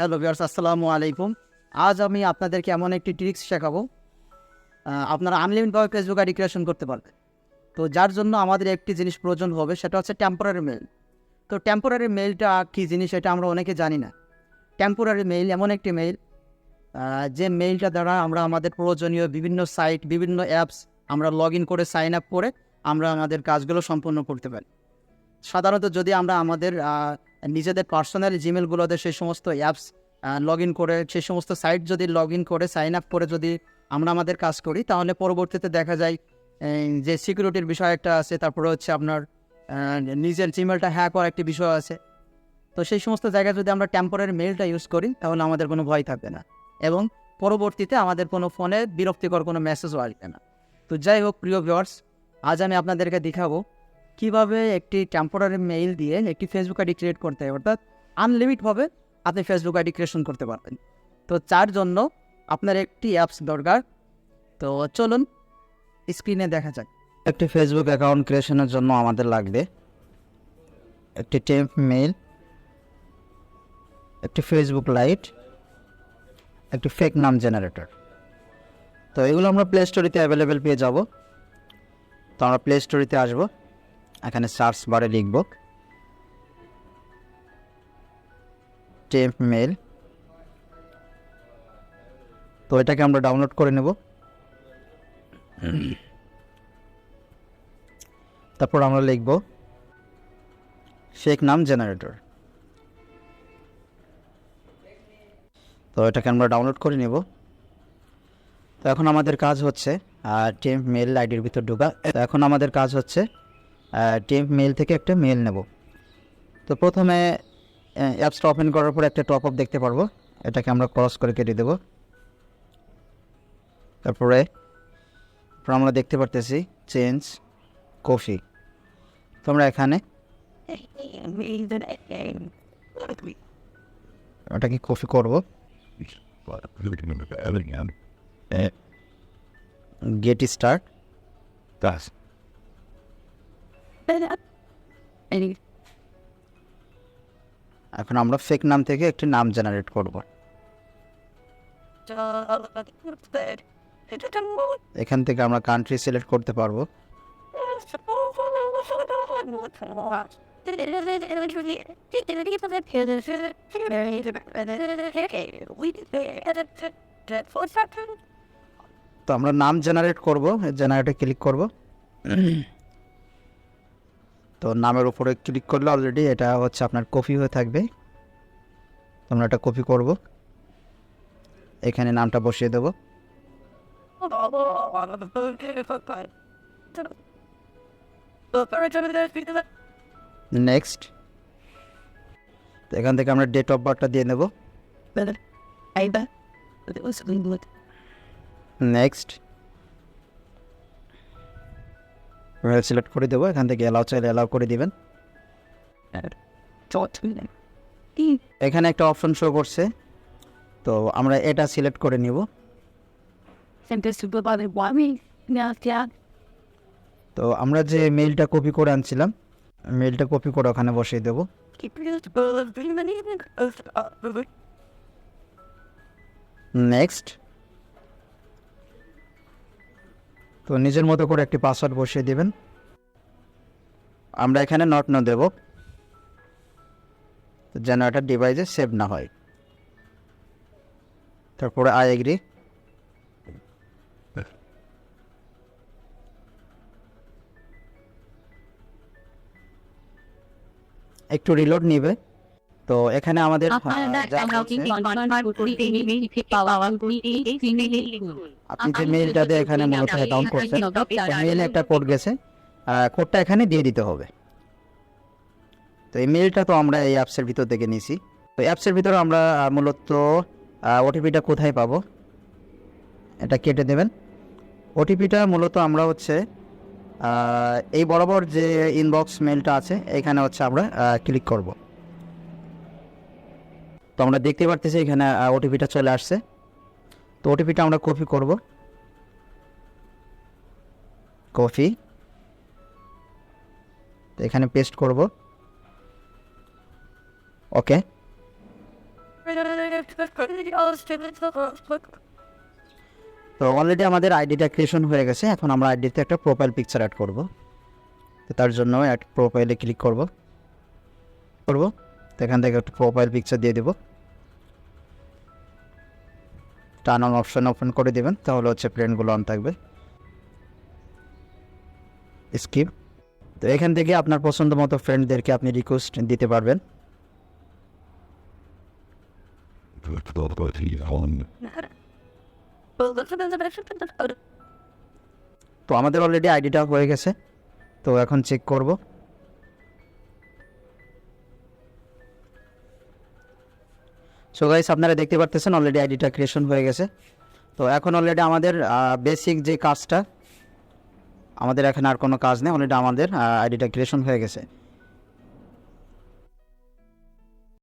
Hello viewers, আসসালামু আলাইকুম। আজ আমি আপনাদেরকে এমন একটি ট্রিক্স শেখাবো আপনারা আনলিমিটভাবে ফেসবুক আইডি ক্রিয়েশন করতে পারবেন। তো যার জন্য আমাদের একটি জিনিস প্রয়োজন হবে, সেটা হচ্ছে টেম্পোরারি মেল তো টেম্পোরারি মেইলটা কী জিনিস এটা আমরা অনেকে জানি না। টেম্পোরারি মেইল এমন একটি মেইল যে মেইলটা দ্বারা আমরা আমাদের প্রয়োজনীয় বিভিন্ন সাইট বিভিন্ন অ্যাপস আমরা লগ ইন করে সাইন আপ করে আমরা আমাদের কাজগুলো সম্পন্ন করতে পারি। সাধারণত যদি আমরা আমাদের নিজেদের পার্সোনাল জিমেলগুলোতে সেই সমস্ত অ্যাপস লগ ইন করে, সেই সমস্ত সাইট যদি লগ ইন করে সাইন আপ করে যদি আমরা আমাদের কাজ করি, তাহলে পরবর্তীতে দেখা যায় যে সিকিউরিটির বিষয় একটা আছে, তারপরে হচ্ছে আপনার নিজের জিমেলটা হ্যাক হওয়ার একটি বিষয় আছে। তো সেই সমস্ত জায়গায় যদি আমরা টেম্পোরারি মেলটা ইউজ করি, তাহলে আমাদের কোনো ভয় থাকবে না। এবং পরবর্তীতে আমাদের কোনো ফোনে বিরক্তিকর কোনো মেসেজও আসবে না। তো যাই হোক, প্রিয় ভিওয়ার্স আজ আমি আপনাদেরকে দেখাবো কীভাবে একটি টেম্পোরারি মেইল দিয়ে একটি ফেসবুক আইডি ক্রিয়েট করতে হয়, অর্থাৎ আনলিমিটভাবে আপনি ফেসবুক আইডি ক্রিয়েশন করতে পারবেন। তো তার জন্য আপনার একটি অ্যাপস দরকার। তো চলুন স্ক্রিনে দেখা যাক। একটি ফেসবুক অ্যাকাউন্ট ক্রিয়েশনের জন্য আমাদের লাগবে একটি টেম্প মেইল একটি ফেসবুক লাইট একটি ফেক নাম জেনারেটর তো এগুলো আমরা প্লে স্টোরিতে অ্যাভেলেবেল পেয়ে যাব। তো আমরা প্লে স্টোরিতে আসব। এখানে সার্চ বারে লিখব টেম্প মেল তো এটাকে আমরা ডাউনলোড করে নেব। তারপর আমরা লিখব ফেক নাম জেনারেটর। তো এটাকে আমরা ডাউনলোড করে নেব। তো এখন আমাদের কাজ হচ্ছে টেম্প মেল আইডির ভিতর ঢোকা। এখন আমাদের কাজ হচ্ছে টেম্প মেল থেকে একটা মেল নেব। তো প্রথমে অ্যাপসটা ওপেন করার পর একটা টপ আপ দেখতে পারব। এটাকে আমরা ক্রস করে কেটে দেব। তারপরে আমরা দেখতে পারতেছি চেঞ্জ কফি। তো আমরা এখানে ওটাকে কফি করব? Get start. এখন আমরা ফেক নাম থেকে একটি নাম জেনারেট করব। এখান থেকে আমরা কান্ট্রি সিলেক্ট করতে পারব। তো আমরা নাম জেনারেট করব। জেনারেটে ক্লিক করব। তো নামের উপরে ক্লিক করলে অলরেডি এটা হচ্ছে আপনার কপি হয়ে থাকবে। আমরা এটা কপি করব। এখানে নামটা বসিয়ে দেব। নেক্সট এখান থেকে আমরা ডেট অফ বার্থটা দিয়ে নেব। নেক্সট সিলেক্ট করে দেবো এখান থেকে অ্যালাউ চাইলে অ্যালাউ করে দিবেন। এখানে একটা অপশন শো করছে। তো আমরা এটা সিলেক্ট করে নিব। তো আমরা যে মেইলটা কপি করে আনছিলাম মেইলটা কপি করে ওখানে বসিয়ে দেবো। নেক্সট তো নিজের মতো করে একটি পাসওয়ার্ড বসিয়ে দেবেন। আমরা এখানে নট ন দেব। যেন এটা ডিভাইসে সেভ না হয়। তারপরে আই এগ্রি একটু রিলোড নিবে। তো এখানে আমাদের আপনি যে মেইলটা দিয়ে এখানে মূলত অ্যাকাউন্ট করছেন মেইলে একটা কোড গেছে কোডটা এখানে দিয়ে দিতে হবে। তো এই মেইলটা তো আমরা এই অ্যাপসের ভিতর থেকে নিয়েছি তো অ্যাপসের ভিতরে আমরা আহ, মূলত ওটিপিটা কোথায় পাবো? এটা কেটে দেবেন। ওটিপিটা মূলত আমরা হচ্ছে আহ, এই বরাবর যে ইনবক্স মেইলটা আছে এখানে হচ্ছে আমরা ক্লিক করব। তো আমরা দেখতে পারতেছি এখানে ওটিপিটা চলে আসছে। তো ওটিপিটা আমরা কপি করব। কপি তো এখানে পেস্ট করব। ওকে তো অলরেডি আমাদের আইডিটা ক্রিয়েশন হয়ে গেছে। এখন আমরা আইডিতে একটা প্রোফাইল পিকচার অ্যাড করব। তো তার জন্য অ্যাড প্রোফাইলে ক্লিক করব। করব। তো এখান থেকে একটা প্রোফাইল পিকচার দিয়ে দেব। টার্ন অন অপশন ওপেন করে দেবেন, তাহলে হচ্ছে প্লেনগুলো অন থাকবে। স্কিপ। তো এখান থেকে আপনার পছন্দ মতো ফ্রেন্ডদেরকে আপনি রিকোয়েস্ট দিতে পারবেন। তো আমাদের অলরেডি আইডিটা হয়ে গেছে, তো এখন চেক করব। সো গাইস আপনারা দেখতে পারতেছেন অলরেডি আইডিটা ক্রিয়েশন হয়ে গেছে। তো এখন অলরেডি আমাদের বেসিক যে কাজটা, আমাদের এখন আর কোনো কাজ নেই অলরেডি আমাদের আইডিটা ক্রিয়েশন হয়ে গেছে।